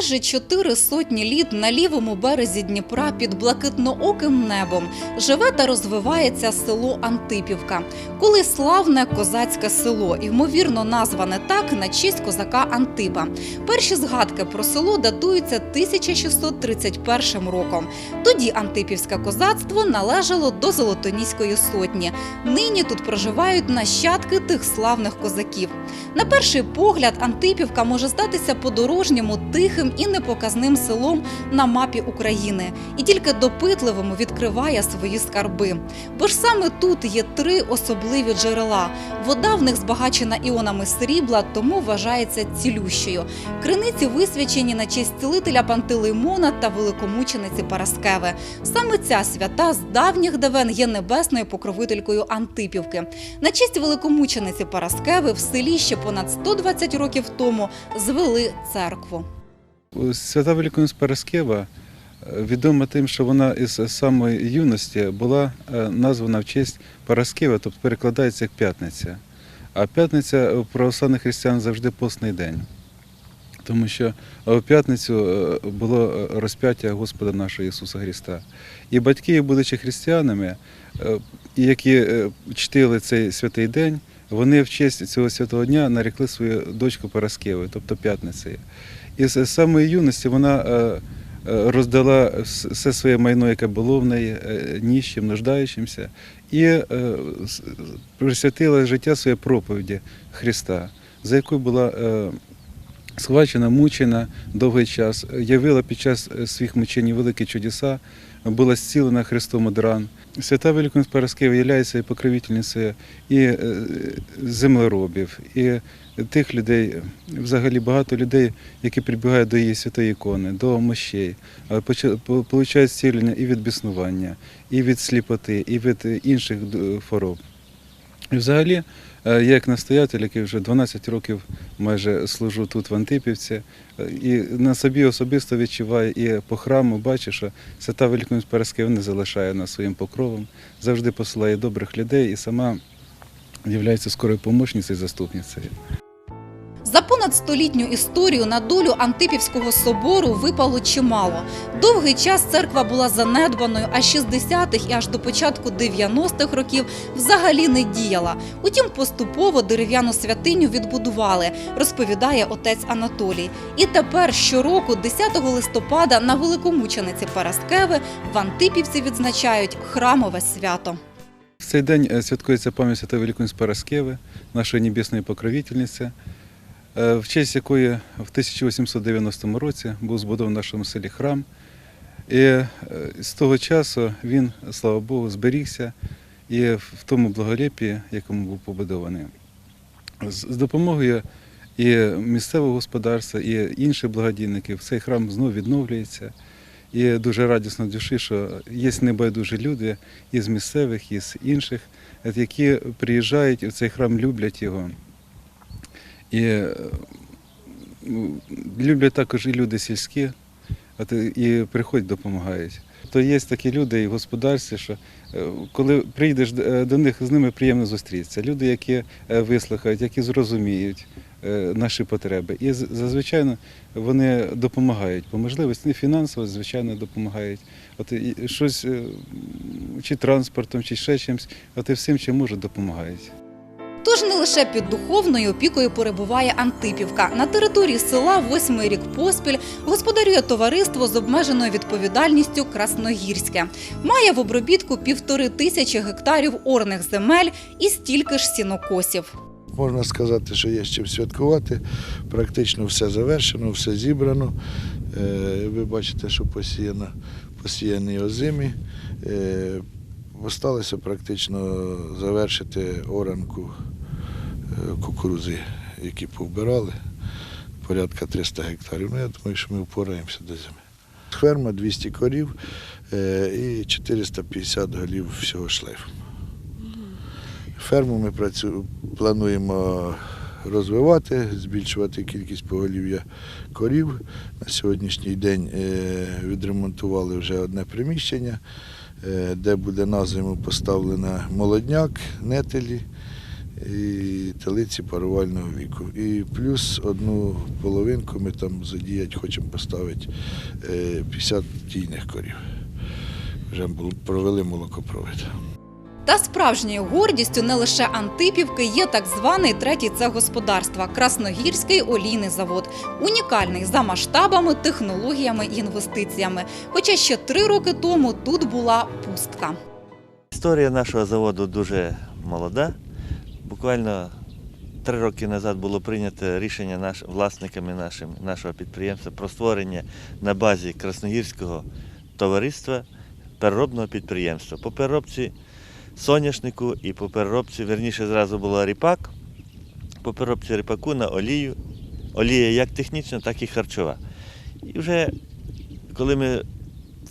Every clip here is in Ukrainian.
Майже чотири сотні літ на лівому березі Дніпра під блакитнооким небом живе та розвивається село Антипівка. Коли славне козацьке село, ймовірно назване так на честь козака Антипа. Перші згадки про село датуються 1631 роком. Тоді антипівське козацтво належало до Золотоніської сотні. Нині тут проживають нащадки тих славних козаків. На перший погляд, Антипівка може здатися подорожньому, тихим і непоказним селом на мапі України, і тільки допитливому відкриває свої скарби. Бо ж саме тут є три особливі джерела. Вода в них збагачена іонами срібла, тому вважається цілющою. Криниці висвячені на честь цілителя Пантелеймона та великомучениці Параскеви. Саме ця свята з давніх давен є небесною покровителькою Антипівки. На честь великомучениці Параскеви в селі ще понад 120 років тому звели церкву. Свята Великомусь Параскева е, відома тим, що вона із самої юності була е, названа в честь Параскева, тобто перекладається як п'ятниця. А п'ятниця у православних християн завжди постний день. Тому що в п'ятницю е, було розп'яття Господа нашого Ісуса Христа. І батьки, будучи християнами, які чтили цей святий день, вони в честь цього святого дня нарекли свою дочку Параскевою, тобто п'ятницею. І з самої юності вона е, е, роздала все своє майно, яке було в неї, е, ніщим, нуждаючимся, і присвятила життя своє проповіді Христа, за якою була схвачена, мучена довгий час, явила під час своїх мучень великі чудеса, була зцілена Христом од ран. Свята Великомусь Параскева є і покровительницею і е, землеробів, і тих людей, взагалі багато людей, які прибігають до її святої ікони, до мощей, получають зцілення і від біснування, і від сліпоти, і від інших хвороб. І взагалі, я як настоятель, який вже 12 років майже служу тут в Антипівці, е, і на собі особисто відчуваю і по храму бачу, що свята Великомусь Параскева не залишає нас своїм покровом, завжди посилає добрих людей і сама є скорою помощницею і заступницею. За понад столітню історію на долю Антипівського собору випало чимало. Довгий час церква була занедбаною, а з 60-х і аж до початку 90-х років взагалі не діяла. Утім, поступово дерев'яну святиню відбудували, розповідає отець Анатолій. І тепер щороку, 10 листопада, на великомучениці Парасткеви в Антипівці відзначають храмове свято. В цей день е, святкується пам'ять Святої Великої Параскеви, нашої небесної покровительниці, в честь якої в 1890 році був збудований в нашому селі храм. І е, з того часу він, слава Богу, зберігся і в тому благолепі, якому був побудований. З допомогою і місцевого господарства, і інших благодійників цей храм знову відновлюється. І дуже радісно душі, що є небайдужі люди із місцевих, із інших, які приїжджають в цей храм, люблять його. І е, люблять також і люди сільські, і приходять, допомагають. То є такі люди і в господарстві, що е, коли прийдеш до- е, них, з ними приємно зустрітися. Люди, які вислухають, які зрозуміють наші потреби. І зазвичай вони допомагають по можливості, не фінансово, звичайно, допомагають. От щось чи транспортом, чи ще чимось, от і всім, чим можуть, допомагають. Тож не лише під духовною опікою перебуває Антипівка. На території села восьмий рік поспіль господарює товариство з обмеженою відповідальністю Красногірське. Має в обробітку півтори тисячі гектарів орних земель і стільки ж сінокосів. Можна сказати, що є з чим святкувати. Практично все завершено, все зібрано. Е, Ви бачите, що посіяно, посіяні озимі. Осталося практично завершити оранку е, кукурузи, які повбирали. Порядка 300 гектарів. Ну, я думаю, що ми впораємося до зими. Ферма 200 корів е, і 450 голів всього шлейфу. Ферму ми плануємо розвивати, збільшувати кількість поголів'я корів. На сьогоднішній день е, відремонтували вже одне приміщення, де буде на зиму поставлено молодняк, нетелі, і телиці парувального віку. І плюс одну половинку ми там задіяти хочемо поставити е, 50 тійних корів. Вже провели молокопровід. Та справжньою гордістю не лише Антипівки є так званий третій цех господарства Красногірський олійний завод. Унікальний за масштабами, технологіями і інвестиціями. Хоча ще три роки тому тут була пустка. Історія нашого заводу дуже молода. Буквально три роки назад було прийнято рішення наш, власниками нашим, нашого підприємства про створення на базі Красногірського товариства переробного підприємства. По переробці соняшнику і по переробці, верніше, зразу була ріпак, по переробці ріпаку на олію. Олія як технічна, так і харчова. І вже коли ми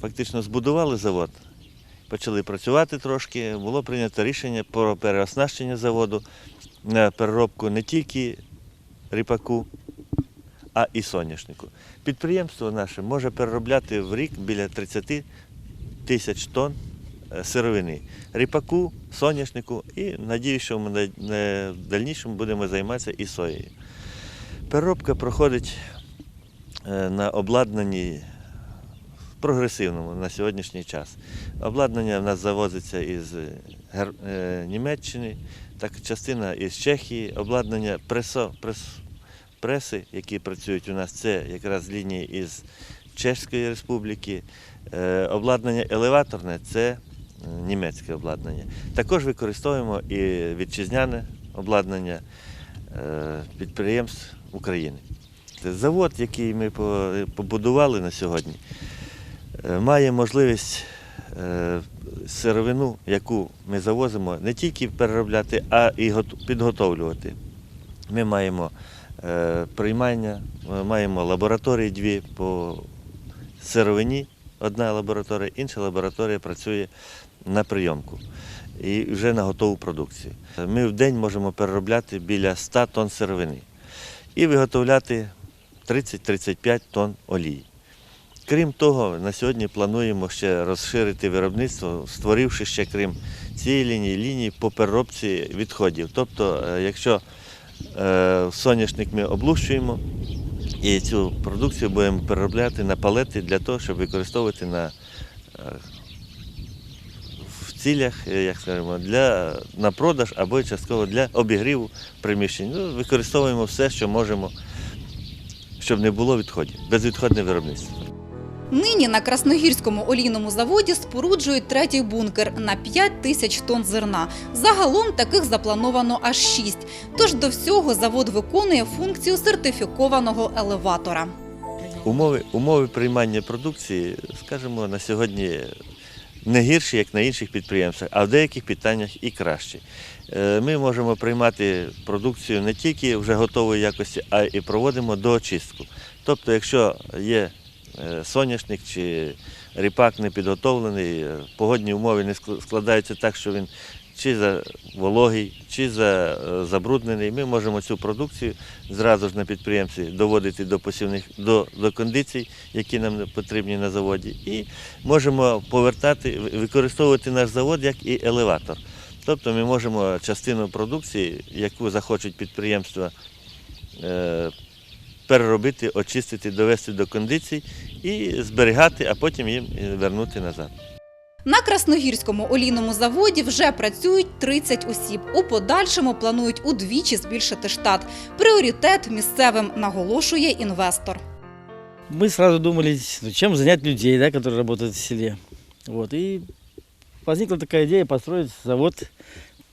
фактично збудували завод, почали працювати трошки, було прийнято рішення про переоснащення заводу на переробку не тільки ріпаку, а і соняшнику. Підприємство наше може переробляти в рік біля 30 тисяч тонн сировини. Ріпаку, соняшнику і надіюсь, що ми в дальнішому будемо займатися і соєю. Переробка проходить е, на обладнанні прогресивному на сьогоднішній час. Обладнання в нас завозиться із е, е, Німеччини, так частина із Чехії, обладнання пресо, прес, преси, які працюють у нас, це якраз лінії із Чеської Республіки. Е, Обладнання елеваторне це е, німецьке обладнання. Також використовуємо і вітчизняне обладнання е, підприємств України. Завод, який ми побудували на сьогодні, е, має можливість е, сировину, яку ми завозимо, не тільки переробляти, а і підготовлювати. Ми маємо приймання, маємо лабораторії дві по сировині, одна лабораторія, інша лабораторія працює на прийомку і вже на готову продукцію. Ми в день можемо переробляти біля 100 тонн сировини і виготовляти 30-35 тонн олії. Крім того, на сьогодні плануємо ще розширити виробництво, створивши ще крім цієї лінії лінії по переробці відходів. Тобто, е, якщо е, соняшник ми облущуємо і цю продукцію будемо переробляти на палети для того, щоб використовувати на, е, цілях, е, як скажемо, для, на продаж або частково для обігріву приміщень. Ну, використовуємо все, що можемо, щоб не було відходів, безвідходне виробництво. Нині на Красногірському олійному заводі споруджують третій бункер на 5 тисяч тонн зерна. Загалом таких заплановано аж 6. Тож до всього завод виконує функцію сертифікованого елеватора. Умови, умови приймання продукції, скажімо, на сьогодні не гірші, як на інших підприємствах, а в деяких питаннях і кращі. Е, Ми можемо приймати продукцію не тільки вже готової якості, а і проводимо доочистку. Тобто, якщо є е, соняшник чи ріпак не підготовлений, е, погодні умови не складаються так, що він чи за вологий, чи за е, забруднений, ми можемо цю продукцію зразу ж на підприємстві доводити до посівних до, до кондицій, які нам потрібні на заводі, і можемо повертати, використовувати наш завод як і елеватор. Тобто ми можемо частину продукції, яку захочуть підприємства, е, переробити, очистити, довести до кондицій і зберігати, а потім їм е, вернути назад. На Красногірському олійному заводі вже працюють 30 осіб. У подальшому планують удвічі збільшити штат. Пріоритет місцевим наголошує інвестор. Мы сразу думали, ну, чем занять людей, да, которые работают в селе. Вот, и возникла такая идея построить завод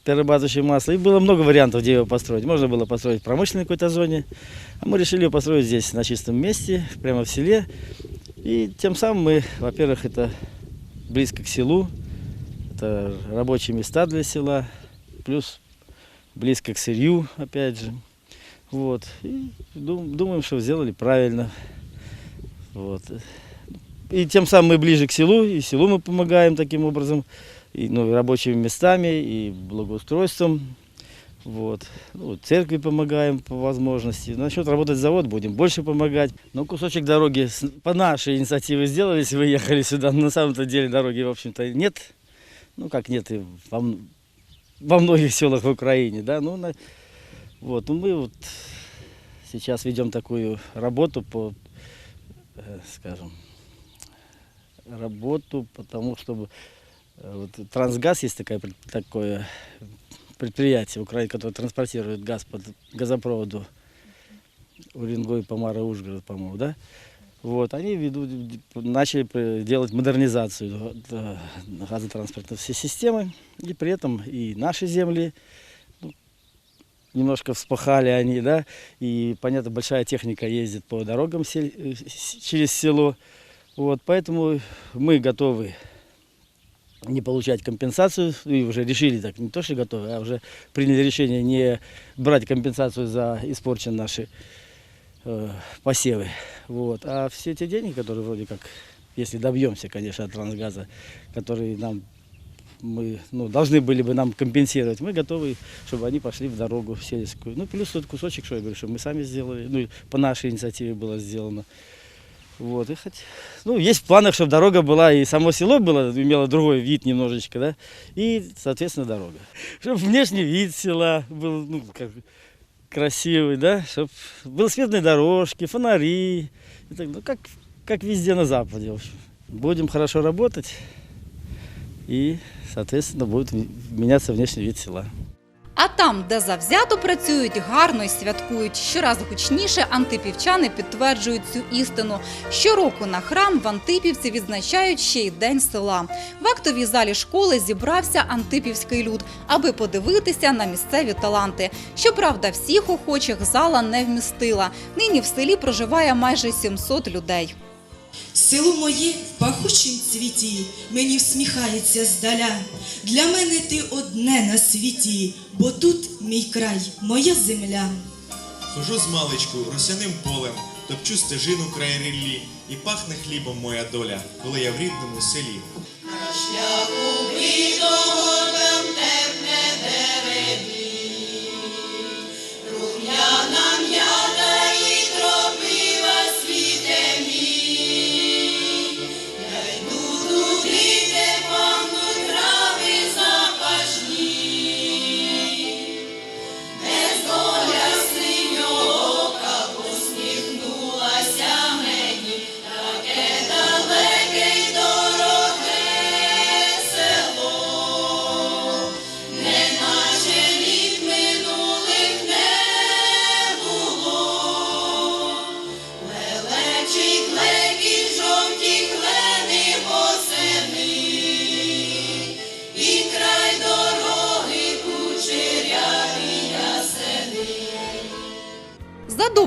перерабатывающий масло. И было много вариантов, где его построить. Можно было построить в промышленной какой-то зоне, а мы решили его построить здесь, на чистом месте, прямо в селе. И тем самым мы, во-первых, это близко к селу, это рабочие места для села, плюс близко к сырью, опять же. Вот. И дум- думаем, что сделали правильно. Вот. И тем самым мы ближе к селу, и селу мы помогаем таким образом, и ну, рабочими местами, и благоустройством. Вот. Ну, церкви помогаем по возможности. Насчет работать завод будем больше помогать. Но кусочек дороги по нашей инициативе сделались, выехали сюда. На самом-то деле дороги, в общем-то, нет. Ну, как нет, и во во многих селах в Украине, да, ну, на- вот, ну, мы вот сейчас ведем такую работу по, э, скажем, работу, потому чтобы э, вот, Трансгаз есть такая, такое предприятие в Украине, которое транспортирует газ по газопроводу Уренгой, Помара, Ужгород, по-моему, да? Вот, они ведут, начали при- делать модернизацию э, газотранспортной всей системы, и при этом и наши земли ну, немножко вспахали они, да, и, понятно, большая техника ездит по дорогам сель- э, с- через село, вот, поэтому мы готовы не получать компенсацию, и уже решили так, не то что готовы, а уже приняли решение не брать компенсацию за испорченные наши э, посевы. Вот. А все те деньги, которые вроде как, если добьемся, конечно, от трансгаза, которые нам мы ну, должны были бы нам компенсировать, мы готовы, чтобы они пошли в дорогу сельскую. Ну, плюс тот кусочек, что я говорю, что мы сами сделали, ну, и по нашей инициативе было сделано. Вот, и хоть, ну, есть в планах, чтобы дорога была, и само село было, имело другой вид немножечко, да, и, соответственно, дорога. Чтобы внешний вид села был, ну, как бы красивый, да, чтобы были светлые дорожки, фонари, и так, ну, как, как везде на Западе, в общем. Будем хорошо работать, и, соответственно, будет ви- меняться внешний вид села. А там, де завзято працюють, гарно й святкують. Щораз гучніше антипівчани підтверджують цю істину. Щороку на храм в Антипівці відзначають ще й День села. В актовій залі школи зібрався антипівський люд, аби подивитися на місцеві таланти. Щоправда, всіх охочих зала не вмістила. Нині в селі проживає майже 700 людей. Село моє в пахучім цвіті, мені всміхається здаля. Для мене ти одне на світі, бо тут мій край, моя земля. Хожу з маличку росяним полем, топчу стежину край ріллі, і пахне хлібом моя доля, коли я в рідному селі. За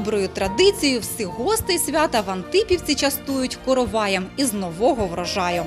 доброю традицією всіх гостей свята в Антипівці частують короваєм із нового врожаю.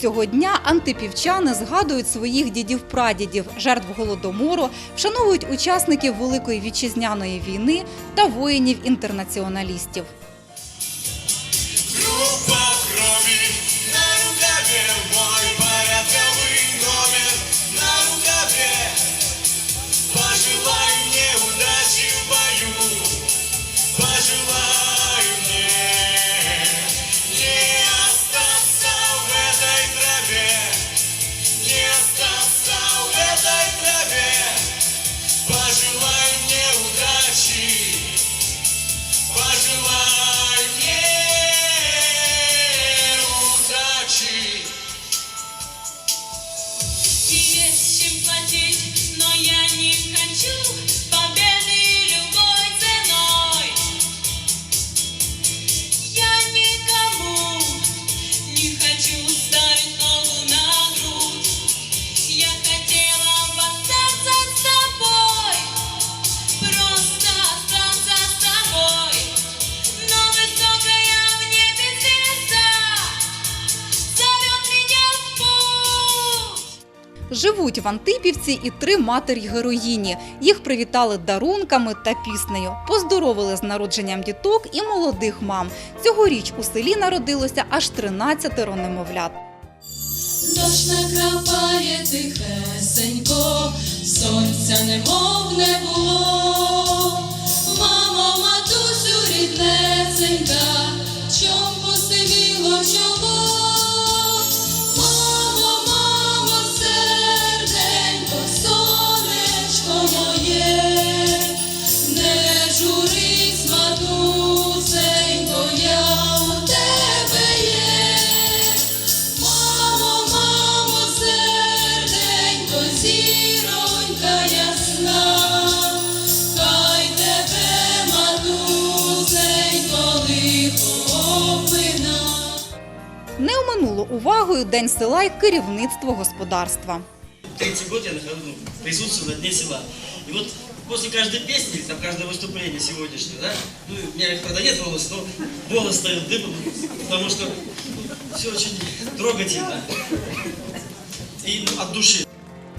Цього дня антипівчани згадують своїх дідів-прадідів, жертв голодомору, вшановують учасників Великої вітчизняної війни та воїнів-інтернаціоналістів. Живуть в Антипівці і три матері героїні. Їх привітали дарунками та піснею. Поздоровили з народженням діток і молодих мам. Цьогоріч у селі народилося аж 13 немовлят. Дощ накрапає тихесенько, сонця немов не було. Мамо, матусю ріднесенька, чом посивіло чоло? Увагою День села й керівництво господарства. Третий год я нахожу, ну, присутствую на Дне села. И вот после каждой песни, там каждое выступление сегодняшнее, да, ну, у меня, правда, нет волос, но волос стоит дыбом, потому что все очень трогательно и ну, от души.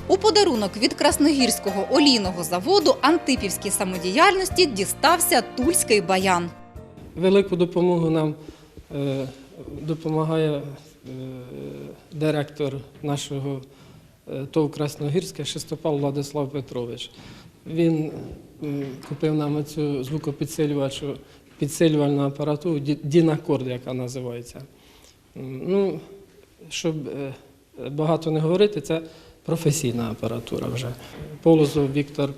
У подарунок від красногірського олійного заводу Антипівській самодіяльності дістався тульський баян. Велику допомогу нам е, допомагає директор нашого е, ТОВ Красногірське Шестопал Владислав Петрович. Він купив нам цю звукопідсилювачу, підсилювальну апаратуру Дінакорд, яка називається. Ну, щоб е, багато не говорити, це професійна апаратура вже. Полозов Віктор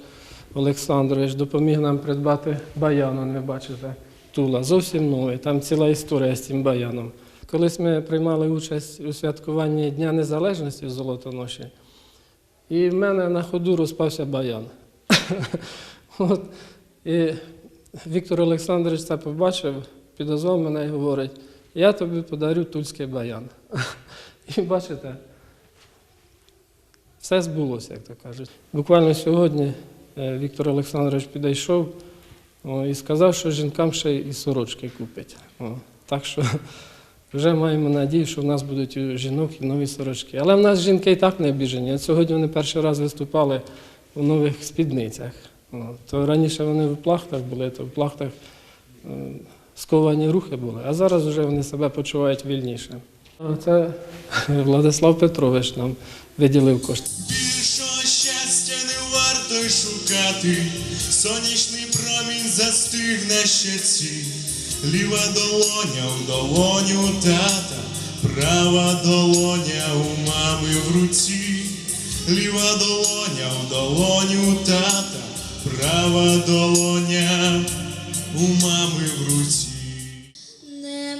Олександрович допоміг нам придбати баян, он, ви бачите, тула, зовсім новий, там ціла історія з цим баяном. Колись ми приймали участь у святкуванні Дня Незалежності в Золотоноші, і в мене на ходу розпався баян. От. І Віктор Олександрович це побачив, підозвав мене і говорить, я тобі подарю тульський баян. І бачите, все збулося, як то кажуть. Буквально сьогодні е, Віктор Олександрович підійшов і сказав, що жінкам ще і сорочки купить. Так що вже маємо надію, що в нас будуть у жінок і нові сорочки. Але в нас жінки і так не обіжені. Сьогодні вони перший раз виступали у нових спідницях. То раніше вони в плахтах були, то в плахтах е, сковані рухи були, а зараз вже вони себе почувають вільніше. Це Владислав Петрович нам виділив кошти. Більшого щастя не варто шукати, сонячний промінь застиг на щоці, ліва долоня в долоню тата, права долоня у мами в руці, ліва долоня в долоню тата, права долоня у мами в руці. Не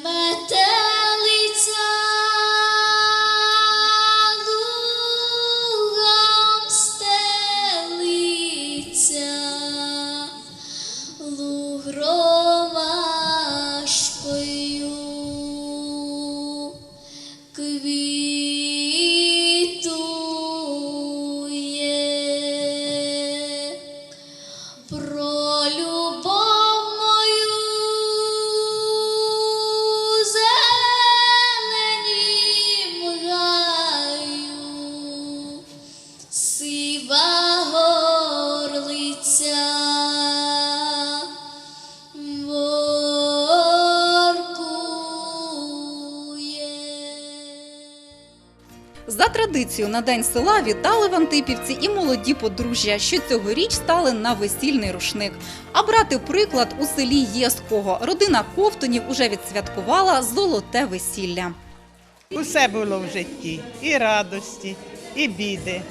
За традицією на День села вітали в Антипівці і молоді подружжя, що цьогоріч стали на весільний рушник. А брати приклад у селі є з кого. Родина Ковтунів уже відсвяткувала золоте весілля. Усе було в житті, і радості, і біди,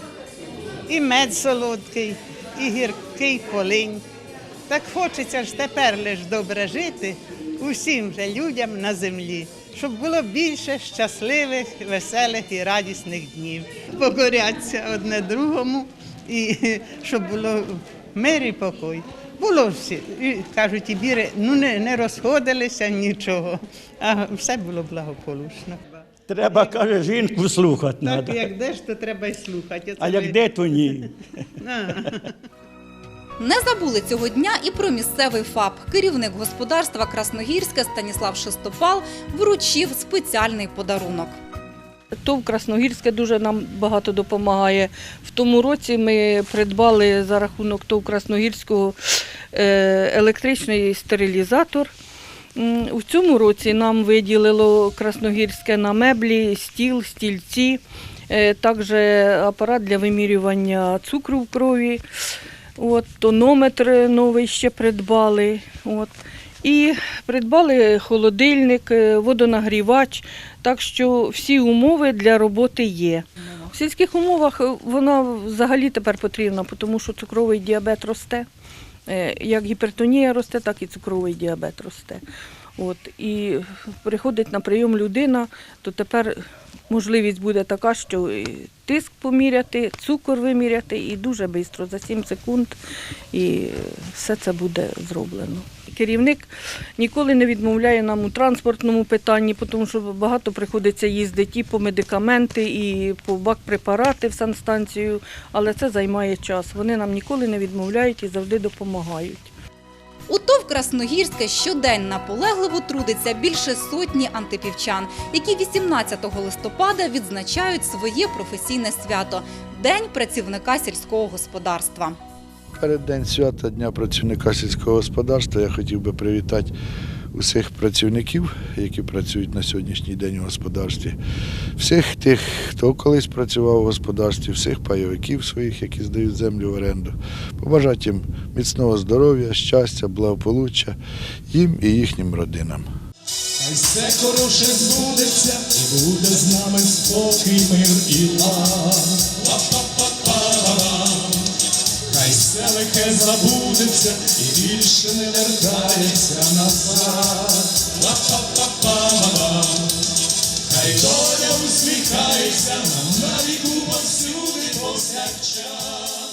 і мед солодкий, і гіркий полинь. Так хочеться ж тепер лиш добре жити усім же людям на землі, щоб було більше щасливих, веселих і радісних днів. Покоряться одне другому, і щоб було мир і покой. Було всі, і, кажуть, і біри ну не, не розходилися нічого, а все було благополучно. Треба, каже, жінку слухати Так, треба. як де ж, то треба й слухати. А як де, то ні. Не забули цього дня і про місцевий ФАП. Керівник господарства Красногірське Станіслав Шестопал вручив спеціальний подарунок. ТОВ Красногірське дуже нам багато допомагає. В тому році ми придбали за рахунок ТОВ Красногірського е, електричний стерилізатор. У цьому році нам виділило Красногірське на меблі, стіл, стільці, е, також апарат для вимірювання цукру в крові. От, тонометр новий ще придбали. От. І придбали холодильник, е, водонагрівач, так що всі умови для роботи є. В сільських умовах е, вона взагалі тепер потрібна, тому що цукровий діабет росте. Е, Як гіпертонія росте, так і цукровий діабет росте. От, і приходить на прийом людина, то тепер можливість буде така, що тиск поміряти, цукор виміряти і дуже швидко, за 7 секунд, і все це буде зроблено. Керівник ніколи не відмовляє нам у транспортному питанні, тому що багато приходиться їздити і по медикаменти, і по бак-препарати в санстанцію, але це займає час. Вони нам ніколи не відмовляють і завжди допомагають. У ТОВ Красногірське щодень наполегливо трудиться більше сотні антипівчан, які 18 листопада відзначають своє професійне свято День працівника сільського господарства. Перед день свята Дня працівника сільського господарства я хотів би привітати усіх працівників, які працюють на сьогоднішній день у господарстві, всіх тих, хто колись працював у господарстві, всіх пайовиків своїх, які здають землю в оренду. Побажати їм міцного здоров'я, щастя, благополуччя їм і їхнім родинам. Хай все хороше збудеться, і буде з нами спокій, мир і лад все лихе забудеться і більше не вертається назад. Ла-па-па-па-ма-ма Хай доля усміхається нам на віку повсюди повсякчас.